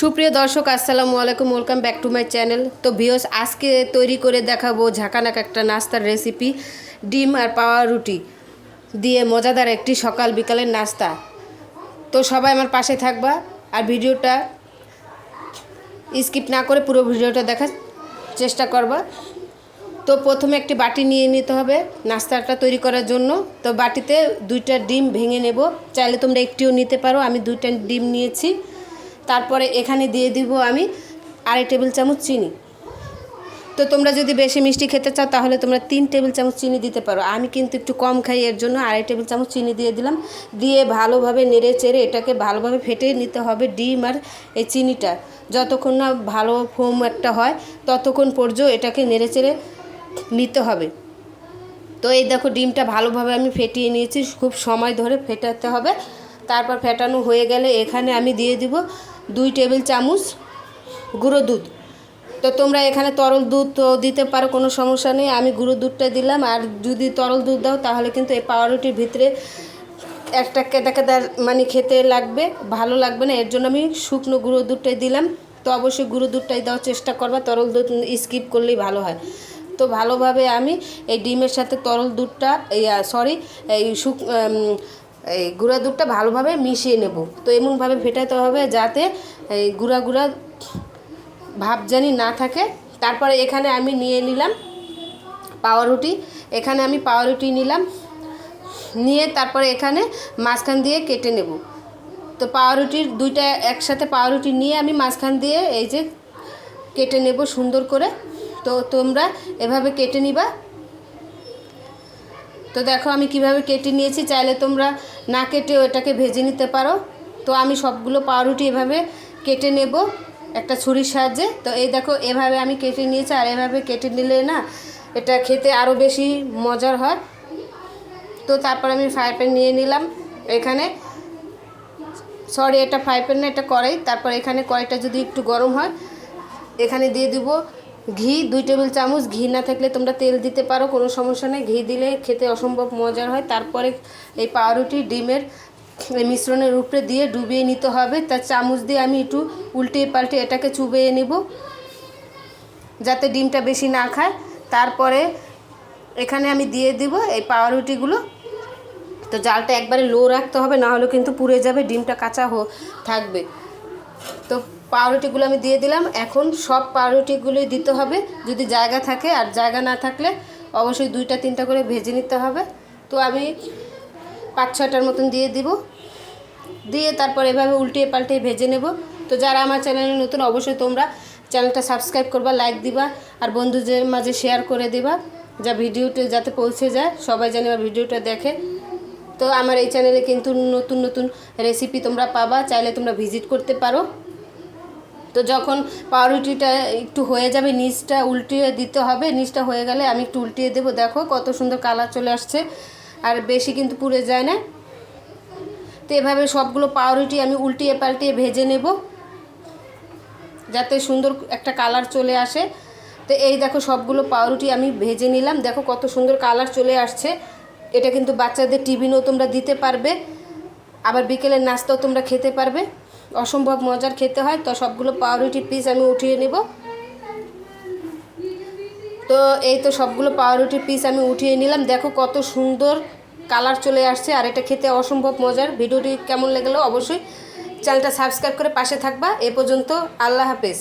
সুপ্রিয় দর্শক, আসসালামু আলাইকুম welcome back to my channel তো ভিওস আজকে তৈরি করে দেখাবো ঝাঁকানাক একটা নাস্তার রেসিপি ডিম আর পাওয়া রুটি দিয়ে মজাদার একটি সকাল বিকালের নাস্তা। তো সবাই আমার পাশে থাকবা আর ভিডিওটা স্কিপ না করে পুরো ভিডিওটা দেখার চেষ্টা করবা। তো প্রথমে একটি বাটি নিয়ে নিতে হবে নাস্তাটা তৈরি করার জন্য। তো বাটিতে দুইটা ডিম ভেঙে নেব। চাইলে তোমরা একটিও নিতে পারো। আমি দুইটা ডিম নিয়েছি। তারপরে এখানে দিয়ে দিব আমি আড়াই টেবিল চামচ চিনি। তো তোমরা যদি বেশি মিষ্টি খেতে চাও, তাহলে তোমরা তিন টেবিল চামচ চিনি দিতে পারো। আমি কিন্তু একটু কম খাই, এর জন্য আড়াই টেবিল চামচ চিনি দিয়ে দিলাম। দিয়ে ভালোভাবে নেড়ে চেড়ে এটাকে ভালোভাবে ফেটে নিতে হবে ডিম আর এই চিনিটা। যতক্ষণ না ভালো ফোম একটা হয়, ততক্ষণ পর্যন্ত এটাকে নেড়ে চেড়ে নিতে হবে। তো এই দেখো, ডিমটা ভালোভাবে আমি ফেটিয়ে নিয়েছি। খুব সময় ধরে ফেটাতে হবে। তারপর ফেটানো হয়ে গেলে এখানে আমি দিয়ে দিব দুই টেবিল চামচ গুঁড়ো দুধ। তো তোমরা এখানে তরল দুধ দিতে পারো, কোনো সমস্যা নেই। আমি গুঁড়ো দুধটা দিলাম। আর যদি তরল দুধ দাও, তাহলে কিন্তু এই পাউরুটির ভিতরে একটা কেদা কেদা মানে খেতে লাগবে, ভালো লাগবে না। এর জন্য আমি শুকনো গুঁড়ো দুধটাই দিলাম। তো অবশ্যই গুঁড়ো দুধটাই দেওয়ার চেষ্টা করবা। তরল দুধ স্কিপ করলেই ভালো হয়। তো ভালোভাবে আমি এই ডিমের সাথে তরল দুধটা সরি এই শুক এই গুঁড়া দুধটা ভালোভাবে মিশিয়ে নেব। তো এমনভাবে ফেটাতে হবে যাতে এই গুঁড়া গুঁড়া ভাব জানি না থাকে। তারপরে এখানে আমি নিয়ে নিলাম পাউরুটি এখানে আমি পাউরুটি নিলাম। নিয়ে তারপরে এখানে মাঝখান দিয়ে কেটে নেব। তো পাউরুটির দুইটা একসাথে পাউরুটি নিয়ে আমি মাঝখান দিয়ে এই যে কেটে নেব সুন্দর করে। তো তোমরা এভাবে কেটে নিবা। তো দেখো আমি কীভাবে কেটে নিয়েছি, চাইলে তোমরা না কেটেও এটাকে ভেজে নিতে পারো। তো আমি সবগুলো পাউরুটি এভাবে কেটে নেব একটা ছুরির সাহায্যে। তো এই দেখো, এভাবে আমি কেটে নিয়েছি, আর এভাবে কেটে নিলে না এটা খেতে আরও বেশি মজার হয়। তো তারপর আমি ফ্রাই প্যান নিয়ে নিলাম এখানে। সরি, এটা ফ্রাই প্যান না, এটা কড়াই। তারপর এখানে কড়াইটা যদি একটু গরম হয়, এখানে দিয়ে দিব ঘি, দুই টেবিল চামচ, ঘি না থাকলে তোমরা তেল দিতে পারো, কোনো সমস্যা নেই। ঘি দিলে খেতে অসম্ভব মজার হয়। তারপরে এই পাউরুটি, ডিমের মিশ্রণের উপরে দিয়ে ডুবিয়ে নিতে হবে। তার চামচ দিয়ে আমি একটু উল্টে পাল্টে এটাকে চুবিয়ে নেব, যাতে ডিমটা বেশি না খায়। তারপরে এখানে আমি দিয়ে দিব এই পাউরুটিগুলো। তো জালটা একবারে লো রাখতে হবে, না হলে কিন্তু পুড়ে যাবে, ডিমটা কাঁচা থাকবে। তো পাউরুটিগুলো আমি দিয়ে দিলাম। এখন সব পাউরুটিগুলোই দিতে হবে। যদি জায়গা থাকে আর জায়গা না থাকলে অবশ্যই দুইটা, তিনটা করে ভেজে নিতে হবে। তো আমি পাঁচ ছটার মতন দিয়ে দিব। দিয়ে তারপর এভাবে উল্টিয়ে পাল্টিয়ে ভেজে নেব। তো যারা আমার চ্যানেলে নতুন, অবশ্যই তোমরা চ্যানেলটা সাবস্ক্রাইব করবা, লাইক দিবা আর বন্ধুদের মাঝে শেয়ার করে দিবা যা ভিডিওটা যাতে পৌঁছে যায়, সবাই যেন আমার ভিডিওটা দেখে। তো আমার এই চ্যানেলে কিন্তু নতুন নতুন রেসিপি তোমরা পাবা, চাইলে তোমরা ভিজিট করতে পারো। তো যখন পাউরুটিটা একটু হয়ে যাবে, নিচটা উল্টিয়ে দিতে হবে। নিচটা হয়ে গেলে আমি একটু উল্টিয়ে দেবো। দেখো কত সুন্দর কালার চলে আসছে। আর বেশি কিন্তু পুড়ে যায় না। তো এভাবে সবগুলো পাউরুটি আমি উল্টিয়ে পাল্টিয়ে ভেজে নেব, যাতে সুন্দর একটা কালার চলে আসে। তো এই দেখো সবগুলো পাউরুটি আমি ভেজে নিলাম। দেখো কত সুন্দর কালার চলে আসছে। এটা কিন্তু বাচ্চাদের টিফিনও তোমরা দিতে পারবে। আবার বিকেলের নাস্তাও তোমরা খেতে পারবে। অসম্ভব মজার খেতে হয়, তো সবগুলো পাউরুটি পিস আমি উঠিয়ে নেব। তো এই তো সবগুলো পাউরুটি পিস আমি উঠিয়ে নিলাম। দেখো কত সুন্দর কালার চলে আসছে, আর এটা খেতে অসম্ভব মজার। ভিডিওটি কেমন লাগল অবশ্যই চ্যানেলটা সাবস্ক্রাইব করে পাশে থাকবা। এ পর্যন্ত আল্লাহ হাফেজ।